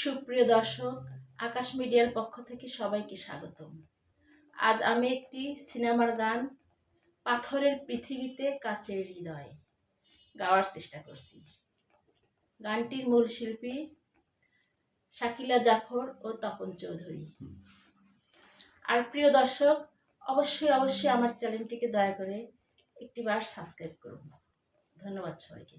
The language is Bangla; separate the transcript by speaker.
Speaker 1: সুপ্রিয় দর্শক, আকাশ মিডিয়ার পক্ষ থেকে সবাইকে স্বাগতম। আজ আমি একটি সিনেমার গান, পাথরের পৃথিবীতে কাচের হৃদয়, গাওয়ার চেষ্টা করছি। গানটির মূল শিল্পী শাকিলা জাফর ও তপন চৌধুরী। আর প্রিয় দর্শক, অবশ্যই অবশ্যই আমার চ্যানেলটিকে দয়া করে একটিবার সাবস্ক্রাইব করুন। ধন্যবাদ সবাইকে।